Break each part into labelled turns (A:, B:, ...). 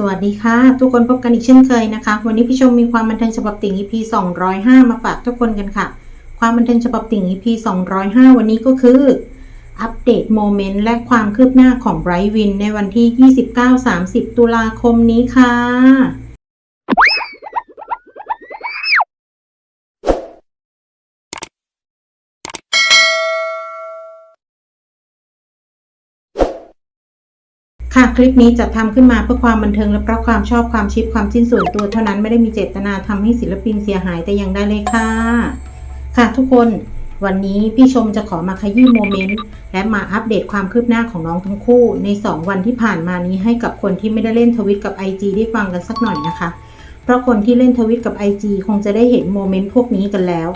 A: สวัสดีค่ะ ทุกคนพบกันอีกเช่นเคยนะคะ วันนี้พี่ชมมีความบันเทิงฉบับติ่ง EP 205 มาฝากทุกคนกันค่ะ ความบันเทิงฉบับติ่ง EP 205 วันนี้ก็คือ อัปเดตโมเมนต์และความคืบหน้าของไบรท์วินในวันที่ 29-30 ตุลาคมนี้ค่ะ ค่ะคลิปนี้จัดทำขึ้นมาเพื่อความบันเทิงและเพราะความชอบความชิปความจิ้นส่วนตัวเท่านั้นไม่ได้มีเจตนาทำให้ศิลปินเสียหายแต่อย่างใดเลยค่ะ ค่ะทุกคนวันนี้พี่ชมจะขอมาขยี้โมเมนต์และมาอัปเดตความคืบหน้าของน้องทั้งคู่ ใน 2 วันที่ผ่านมานี้ให้กับคนที่ไม่ได้เล่นทวิตกับ IG ได้ฟังกันสักหน่อยนะคะ เพราะคนที่เล่นทวิตกับ IG คงจะได้เห็นโมเมนต์พวกนี้กันแล้ว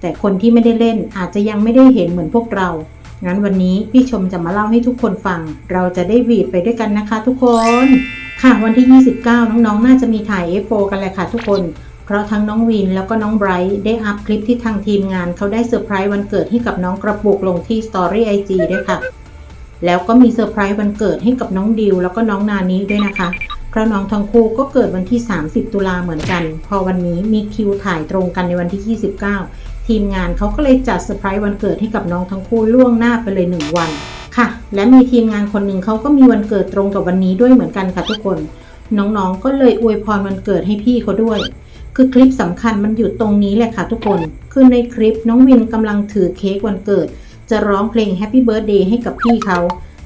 A: แต่คนที่ไม่ได้เล่นอาจจะยังไม่ได้เห็นเหมือนพวกเรา งั้นวันนี้พี่ชมจะมาเล่าให้ทุกคนฟัง เราจะได้วีดไปด้วยกันนะคะ ทุกคน ค่ะวันที่ 29 น้องๆ น่าจะมีถ่าย F4 กันแหละค่ะทุกคน เพราะทั้งน้องวินแล้วก็น้องไบรท์ได้อัพคลิปที่ทางทีมงานเขาได้เซอร์ไพรส์วันเกิดให้กับน้องกระปุกลงที่ Story IG ด้วยค่ะ แล้วก็มีเซอร์ไพรส์วันเกิดให้กับน้องดิวแล้วก็น้องนานี้ด้วยนะคะ เพราะน้องทั้งคู่ก็เกิดวันที่ 30 ตุลาเหมือนกัน พอวันนี้มีคิวถ่ายตรงกันในวันที่ 29 ทีมงานเขาก็เลยจัดเซอร์ไพรส์วันเกิดให้กับน้องทั้งคู่ล่วงหน้าไปเลย 1 วันค่ะ และมีทีมงานคนหนึ่งเขาก็มีวันเกิดตรงกับวันนี้ด้วยเหมือนกันค่ะทุกคน น้องๆ ก็เลยอวยพรวันเกิดให้พี่เขาด้วย คือคลิปสำคัญมันอยู่ตรงนี้แหละค่ะทุกคน คือในคลิปน้องวินกำลังถือเค้กวันเกิด จะร้องเพลง Happy Birthday ให้กับพี่เขา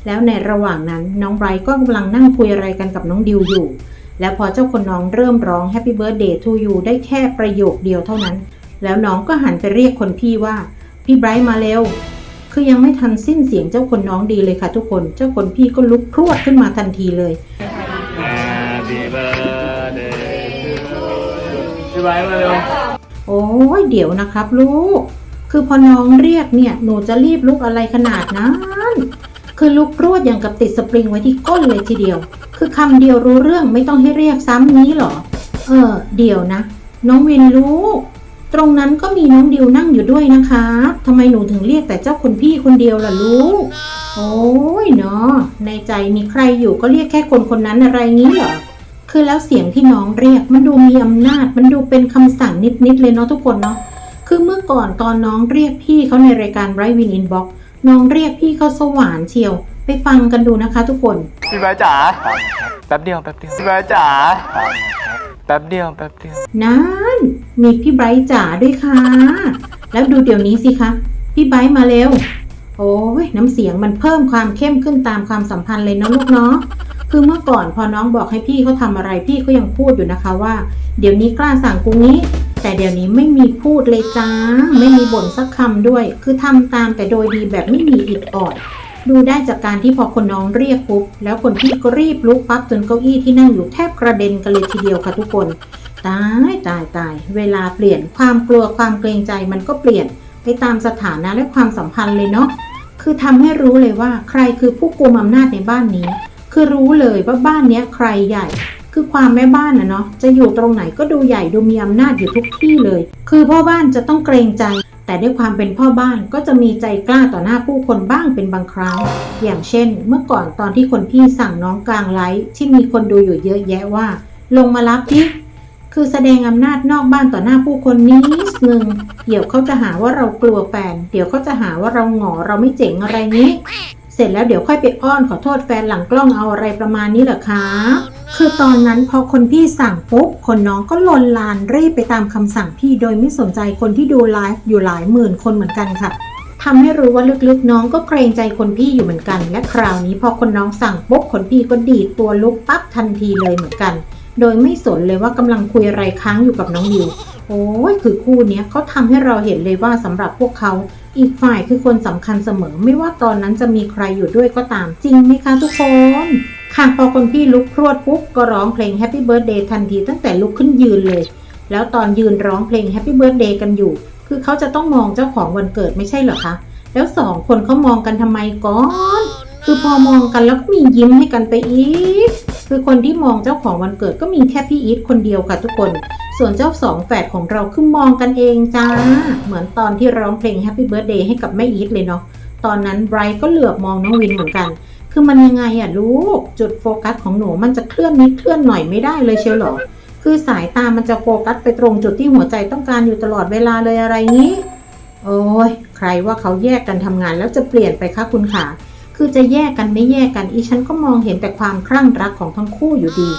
A: แล้วในระหว่างนั้นน้องไบรท์ก็กำลังนั่งคุยอะไรกันกับน้องดิวอยู่ แล้วพอเจ้าคนน้องเริ่มร้อง Happy Birthday to you ได้แค่ประโยคเดียวเท่านั้น แล้วน้องก็หันไปเรียกคนพี่ว่า พี่ไบรท์มาเร็ว คือยังไม่ทันสิ้นเสียงเจ้าคนน้องดีเลยค่ะทุกคน เจ้าคนพี่ก็ลุกพรวดขึ้นมาทันทีเลย
B: Happy birthday to you พี่ไบร์ทมาเร็ว
A: โอ้ยเดี๋ยวนะครับลูก คือพอน้องเรียกเนี่ยหนูจะรีบลุกอะไรขนาดนั้น คือลุกรวดอย่างกับติดสปริงไว้ที่ก้นเลยทีเดียว คือคำเดียวรู้เรื่องไม่ต้องให้เรียกซ้ำนี้หรอ เออ เดี๋ยวนะ น้องวินลูก ตรงนั้นก็มีน้องดิวนั่งอยู่ด้วยนะคะทำไมหนูถึงเรียกแต่เจ้าคนพี่คนเดียวล่ะลูก โอ้ยเนาะในใจมีใครอยู่ก็เรียกแค่คนคนนั้นอะไรงี้เหรอ คือแล้วเสียงที่น้องเรียกมันดูมีอำนาจ มันดูเป็นคำสั่งนิดๆเลยเนาะทุกคนเนาะ คือเมื่อก่อนตอนน้องเรียกพี่เขาในรายการ Bright Win Inbox น้องเรียกพี่เขาสว่านเชียว ไปฟังกันดูนะคะ ทุกคน
B: พี่ไบร์ทจ๋าแป๊บเดียวแป๊บเดียวพี่ไบร์ทจ๋าแป๊บเดียวแป๊บเดียว
A: นั้นมีพี่ไบรท์จ๋าด้วยค่ะ แล้วดูเดี๋ยวนี้สิคะ พี่ไบรท์มาเร็ว โอ้ยน้ำเสียงมันเพิ่มความเข้มขึ้นตามความสัมพันธ์เลยเนาะลูกเนาะคือเมื่อก่อนพอน้องบอกให้พี่เขาทำอะไรพี่ก็ยังพูดอยู่นะคะว่า เดี๋ยวนี้กล้าสั่งกูงี้ แต่เดี๋ยวนี้ไม่มีพูดเลยจ้า ไม่มีบ่นสักคำด้วย คือทำตามแต่โดยดีแบบไม่มีอิดออด ดูได้จากการที่พอคนน้องเรียกปุ๊บแล้วคนพี่ก็รีบลุกปั๊บจนเก้าอี้ที่นั่งอยู่แทบกระเด็นกันเลยทีเดียวค่ะทุกคน ตายตายตาย เวลาเปลี่ยนความกลัวความเกรงใจมันก็เปลี่ยนไปตามสถานะและความสัมพันธ์เลยเนาะคือทำให้รู้เลยว่าใครคือผู้กุมอำนาจในบ้านนี้ คือรู้เลยว่าบ้านเนี้ยใครใหญ่ คือความแม่บ้านนะเนาะจะอยู่ตรงไหนก็ดูใหญ่ดูมีอำนาจอยู่ทุกที่เลย คือพ่อบ้านจะต้องเกรงใจ แต่ด้วยความเป็นพ่อบ้านก็จะมีใจกล้าต่อหน้าผู้คนบ้างเป็นบางครั้ง อย่างเช่น เมื่อก่อนตอนที่คนพี่สั่งน้องกลางไลฟ์ที่มีคนดูอยู่เยอะแยะว่า ลงมารับพี่คือแสดงอำนาจนอกบ้านต่อหน้าผู้คนนิดนึงเดี๋ยวเขาจะหาว่าเรากลัวแฟนเดี๋ยวเขาจะหาว่าเราหงอเราไม่เจ๋งอะไรนี้ เสร็จแล้วเดี๋ยวค่อยไปอ้อนขอโทษแฟนหลังกล้องเอาอะไรประมาณนี้เหรอคะ คือตอนนั้นพอคนพี่สั่งปุ๊บ คนน้องก็ลนลานรีบไปตามคำสั่งพี่โดยไม่สนใจคนที่ดูไลฟ์อยู่หลายหมื่นคนเหมือนกันค่ะทำให้รู้ว่าลึกๆน้องก็เกรงใจคนพี่อยู่เหมือนกัน และคราวนี้พอคนน้องสั่งปุ๊บคนพี่ก็ดีดตัวลุกปั๊บทันทีเลยเหมือนกัน โดยไม่สนเลยว่ากำลังคุยอะไรค้างอยู่กับน้องดิวโอ้ยคือคู่นี้เขาทำให้เราเห็นเลยว่าสำหรับพวกเขา อีกฝ่ายคือคนสำคัญเสมอ ไม่ว่าตอนนั้นจะมีใครอยู่ด้วยก็ตามจริงไหมคะทุกคน ค่ะพอคนพี่ลุกพรวดปุ๊บก็ร้องเพลง Happy Birthday ทันทีตั้งแต่ลุกขึ้นยืนเลย แล้วตอนยืนร้องเพลง Happy Birthday กันอยู่ คือเขาจะต้องมองเจ้าของวันเกิดไม่ใช่เหรอคะ แล้วสองคนเขามองกันทำไมก่อนคือพอมองกันแล้วก็มียิ้มให้กันไปอีก คือคนที่มองเจ้าของวันเกิดก็มีแค่พี่อีทคนเดียวค่ะทุกคนส่วนเจ้าสองแฝดของเราคือมองกันเองจ้า เหมือนตอนที่ร้องเพลง Happy Birthday ให้กับแม่อีทเลยเนาะ ตอนนั้นไบรท์ก็เหลือบมองน้องวินเหมือนกัน คือมันยังไงอะลูก จุดโฟกัสของหนูมันจะเคลื่อนนิดเคลื่อนหน่อยไม่ได้เลยเชียวหรอ คือสายตามันจะโฟกัสไปตรงจุดที่หัวใจต้องการอยู่ตลอดเวลาเลยอะไรงี้ โอ้ยใครว่าเขาแยกกันทำงานแล้วจะเปลี่ยนไปคะคุณขา คือจะแยกกันไม่แยกกันอีฉันก็มองเห็นแต่ความคลั่งรักของทั้งคู่อยู่ดี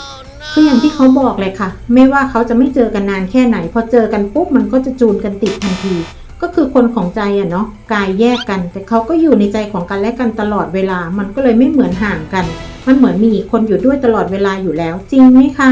A: คืออย่างที่เขาบอกเลยค่ะ ไม่ว่าเขาจะไม่เจอกันนานแค่ไหน พอเจอกันปุ๊บมันก็จะจูนกันติดทันที ก็คือคนของใจอะเนาะกายแยกกัน แต่เขาก็อยู่ในใจของกันและกันตลอดเวลา มันก็เลยไม่เหมือนห่างกัน มันเหมือนมีอีกคนอยู่ด้วยตลอดเวลาอยู่แล้ว จริงไหมคะ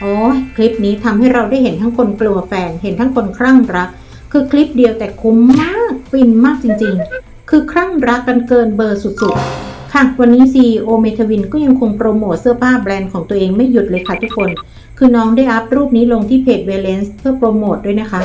A: โอ้ยคลิปนี้ทำให้เราได้เห็นทั้งคนกลัวแฟน เห็นทั้งคนคลั่งรัก คือคลิปเดียวแต่คุ้มมากฟินมากจริงๆ คือคลั่งรักกันเกินเบอร์สุดๆ ค่ะ วันนี้ CEO เมทวินก็ยังคงโปรโมทเสื้อผ้าแบรนด์ของตัวเองไม่หยุดเลยค่ะทุกคน คือน้องได้อัพรูปนี้ลงที่เพจ v a l e n c e เพื่อโปรโมทด้วยนะคะ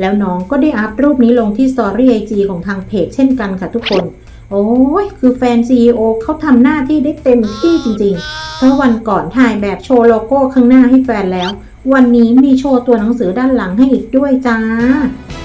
A: แล้วน้องก็ได้อัพรูปนี้ลงที่ Story IG ของทางเพจเช่นกันค่ะทุกคน โอ้ย คือแฟน CEO เขาทำหน้าที่ได้เต็มที่จริงๆ เพราะวันก่อนถ่ายแบบโชว์โลโก้ข้างหน้าให้แฟนแล้ว วันนี้มีโชว์ตัวหนังสือด้านหลังให้อีกด้วยจ้า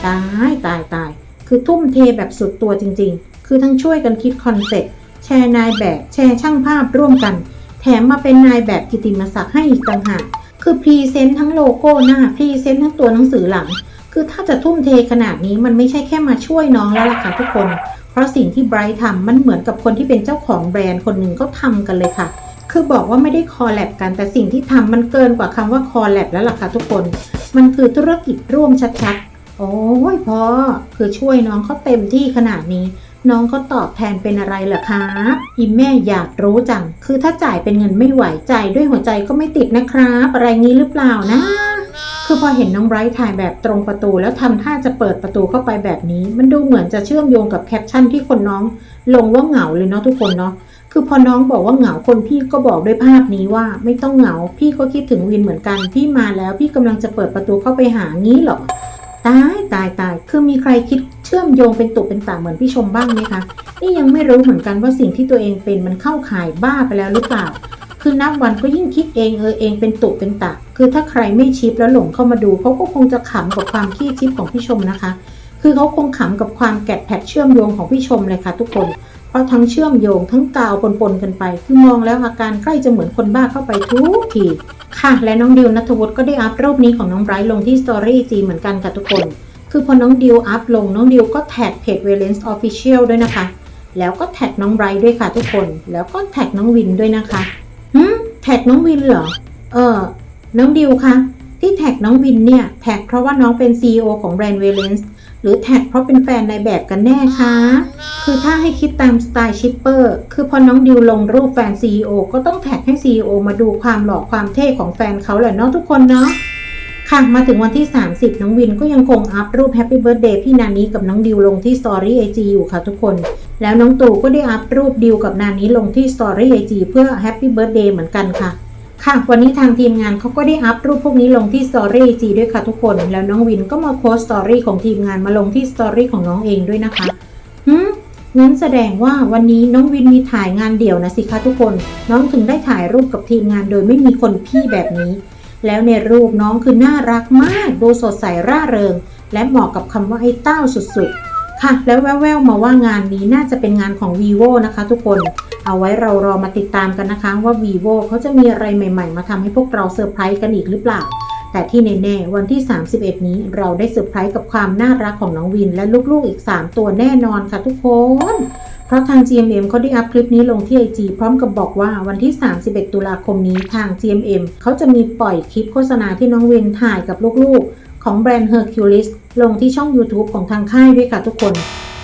A: ตายตายตาย คือทุ่มเทแบบสุดตัวจริง ๆ คือทั้งช่วยกันคิดคอนเซ็ปต์ แชร์นายแบบ แชร์ช่างภาพร่วมกัน แถมมาเป็นนายแบบกิติมศักดิ์ให้อีกต่างหาก คือพรีเซนต์ทั้งโลโก้หน้าพรีเซนต์ทั้งตัวหนังสือหลัง คือถ้าจะทุ่มเทขนาดนี้มันไม่ใช่แค่มาช่วยน้องแล้วล่ะค่ะทุกคน เพราะสิ่งที่ไบรท์ทำมันเหมือนกับคนที่เป็นเจ้าของแบรนด์คนหนึ่งเขาทำกันเลยค่ะ คือบอกว่าไม่ได้คอลแลบกันแต่สิ่งที่ทำมันเกินกว่าคำว่าคอลแลบแล้วล่ะค่ะทุกคน มันคือธุรกิจร่วมชัดๆโอ้ยพอคือช่วยน้องเขาเต็มที่ขนาดนี้ น้องเขาตอบแทนเป็นอะไรเหรอคะอีแม่อยากรู้จัง คือถ้าจ่ายเป็นเงินไม่ไหวจ่ายด้วยหัวใจก็ไม่ติดนะครับ อะไรงี้หรือเปล่านะ คือพอเห็นน้องไบรท์ถ่ายแบบตรงประตูแล้วทำท่าจะเปิดประตูเข้าไปแบบนี้ มันดูเหมือนจะเชื่อมโยงกับแคปชั่นที่คนน้องลงว่าเหงาเลยเนาะทุกคนเนาะคือพอน้องบอกว่าเหงาคนพี่ก็บอกด้วยภาพนี้ว่าไม่ต้องเหงา พี่ก็คิดถึงวินเหมือนกัน พี่มาแล้วพี่กำลังจะเปิดประตูเข้าไปหางี้เหรอตาย ตายตายคือมีใครคิดเชื่อมโยงเป็นตุเป็นตาเหมือนพี่ชมบ้างไหมคะนี่ยังไม่รู้เหมือนกันว่าสิ่งที่ตัวเองเป็นมันเข้าข่ายบ้าไปแล้วหรือเปล่า คือนับวันก็ยิ่งคิดเองเออเองเป็นตุเป็นตะ คือถ้าใครไม่ชิปแล้วหลงเข้ามาดูเขาก็คงจะขำกับความขี้ชิปของพี่ชมนะคะ คือเขาคงขำกับความแกะแพทเชื่อมโยงของพี่ชมเลยค่ะทุกคนเพราะทั้งเชื่อมโยงทั้งกาวปนๆกันไปคือมองแล้วอาการใกล้จะเหมือนคนบ้าเข้าไปทุกที ค่ะ และน้องดิวนัทวุฒิก็ได้อัพรูปนี้ของน้องไบรท์ลงที่ Story จีเหมือนกันค่ะทุกคน คือพอน้องดิวอัพลงน้องดิวก็แท็กเพจ v a l e n c e Official ด้วยนะคะ แล้วก็แท็กน้องไบรท์ด้วยค่ะทุกคน แล้วก็แท็กน้องวินด้วยนะคะหืมแท็กน้องวินเหรอ เออ น้องดิวคะที่แท็กน้องวินเนี่ยแท็กเพราะว่าน้องเป็น CEO ของแบรนด์ v a l e n c e หรือแท็กเพราะเป็นแฟนในแบบกันแน่คะ คือถ้าให้คิดตามสไตล์ชิปเปอร์ คือพอน้องดิวลงรูปแฟน CEO ก็ต้องแท็กให้ CEO มาดูความหล่อความเท่ของแฟนเขาแหละเนาะทุกคนเนาะ ค่ะมาถึงวันที่ 30 น้องวินก็ยังคงอัพรูป Happy Birthday พี่นานี้กับน้องดิวลงที่ Story IG อจีอยู่ค่ะทุกคน แล้วน้องตู่ก็ได้อัพรูปดิวกับนานี้ลงที่ Story IG เพื่อ Happy Birthday เหมือนกันค่ะ ค่ะ วันนี้ทางทีมงานเขาก็ได้อัพรูปพวกนี้ลงที่ Story IG ด้วยค่ะทุกคน แล้วน้องวินก็มาโพสต์ Story ของทีมงานมาลงที่ Story ของน้องเองด้วยนะคะหืมงั้นแสดงว่าวันนี้น้องวินมีถ่ายงานเดี่ยวนะสิคะทุกคน น้องถึงได้ถ่ายรูปกับทีมงานโดยไม่มีคนพี่แบบนี้ แล้วในรูปน้องคือน่ารักมาก ดูสดใสร่าเริง และเหมาะกับคำว่าไอ้เต้าสุดๆ ค่ะ แล้วแว่วๆมาว่างานนี้น่าจะเป็นงานของ vivo นะคะทุกคน เอาไว้เรารอมาติดตามกันนะคะว่า vivo เขาจะมีอะไรใหม่ๆ มาทำให้พวกเราเซอร์ไพรส์กันอีกหรือเปล่า แต่ที่แน่ๆวันที่ 31 นี้เราได้เซอร์ไพรส์กับความน่ารักของน้องวินและลูกๆอีก 3 ตัวแน่นอนค่ะทุกคน ราะทาง GMM เขาได้อัพคลิปนี้ลงที่ IG พร้อมกับบอกว่าวันที่ 31 ตุลาคมนี้ทาง GMM เขาจะมีปล่อยคลิปโฆษณาที่น้องเวินถ่ายกับลูกๆ ของแบรนด์ Hercules ลงที่ช่อง YouTube ของทางค่ายด้วยค่ะทุกคน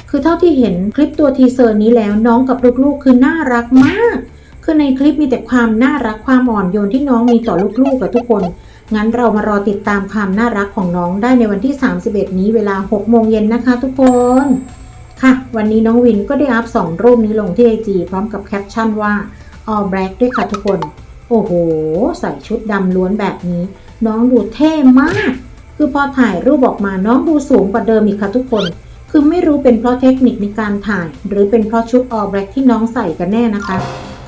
A: คือเท่าที่เห็นคลิปตัวทีเซอร์นี้แล้วน้องกับลูกๆ คือน่ารักมาก คือในคลิปมีแต่ความน่ารักความอ่อนโยนที่น้องมีต่อลูกๆกับทุกคนงั้นเรามารอติดตามความน่ารักของน้องได้ในวันที่ 31 นี้เวลา 6 โมงเย็นนะคะทุกคน ค่ะ วันนี้น้องวินก็ได้อัพสองรูปนี้ลงที่ IG พร้อมกับแคปชั่นว่า all black ด้วยค่ะทุกคน โอ้โห ใส่ชุดดำล้วนแบบนี้ น้องดูเท่มาก คือพอถ่ายรูปออกมาน้องดูสูงกว่าเดิมอีกค่ะทุกคน คือไม่รู้เป็นเพราะเทคนิคในการถ่าย หรือเป็นเพราะชุด all black ที่น้องใส่กันแน่นะคะ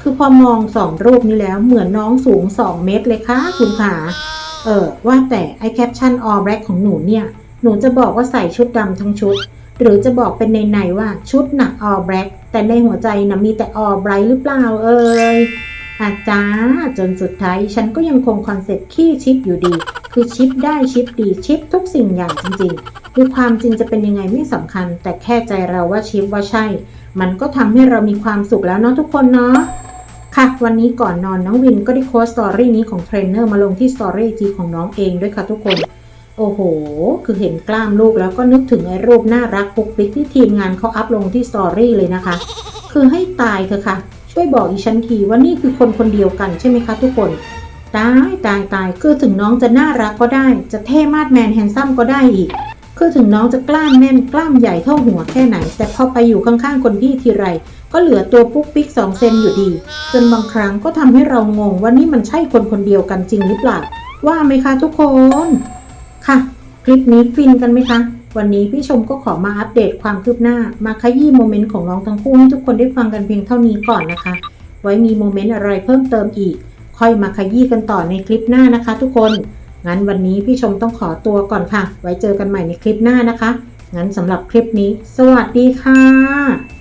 A: คือพอมองสองรูปนี้แล้วเหมือนน้องสูง 2 เมตรเลยค่ะคุณขาเออว่าแต่ไอแคปชั่น all black ของหนูเนี่ย หนูจะบอกว่าใส่ชุดดำทั้งชุด หรือจะบอกเป็นในๆว่าชุดหนัก all black แต่ในหัวใจนะมีแต่ all bright หรือเปล่าเอ่ยอาจ้าจนสุดท้ายฉันก็ยังคงคอนเซ็ปต์ขี้ชิปอยู่ดี คือชิปได้ชิปดีชิปทุกสิ่งอย่างจริงๆคือความจริงจะเป็นยังไงไม่สำคัญ แต่แค่ใจเราว่าชิปว่าใช่ มันก็ทำให้เรามีความสุขแล้วเนาะทุกคนเนาะค่ะ วันนี้ก่อนนอนน้องวินก็ได้โค้ดสตอรี่นี้ของเทรนเนอร์มาลงที่สตอรี่จีของน้องเองด้วยค่ะทุกคน โอ้โห คือเห็นกล้ามลูกแล้วก็นึกถึงไอ้รูปน่ารักปุกปิกที่ทีมงานเขาอัพลงที่สตอรี่เลยนะคะ คือให้ตายเถอะค่ะ ช่วยบอกอีฉันทีว่านี่คือคนคนเดียวกันใช่ไหมคะทุกคน ตายตายตาย คือถึงน้องจะน่ารักก็ได้ จะเท่มาดแมนแฮนซัมก็ได้อีก คือถึงน้องจะกล้ามแน่นกล้ามใหญ่เท่าหัวแค่ไหน แต่พอไปอยู่ข้างๆคนพี่ทีไร ก็เหลือตัวปุ๊กปิ๊กสองเซนอยู่ดี จนบางครั้งก็ทำให้เรางงว่านี่มันใช่คนคนเดียวกันจริงหรือเปล่า ว่าไหมคะทุกคน ค่ะ คลิปนี้ฟินกันไหมคะ วันนี้พี่ชมก็ขอมาอัปเดตความคืบหน้า มาขยี้โมเมนต์ของน้องทั้งคู่ให้ทุกคนได้ฟังกันเพียงเท่านี้ก่อนนะคะ ไว้มีโมเมนต์อะไรเพิ่มเติมอีก ค่อยมาขยี้กันต่อในคลิปหน้านะคะ ทุกคน งั้นวันนี้พี่ชมต้องขอตัวก่อนค่ะ ไว้เจอกันใหม่ในคลิปหน้านะคะ งั้นสำหรับคลิปนี้ สวัสดีค่ะ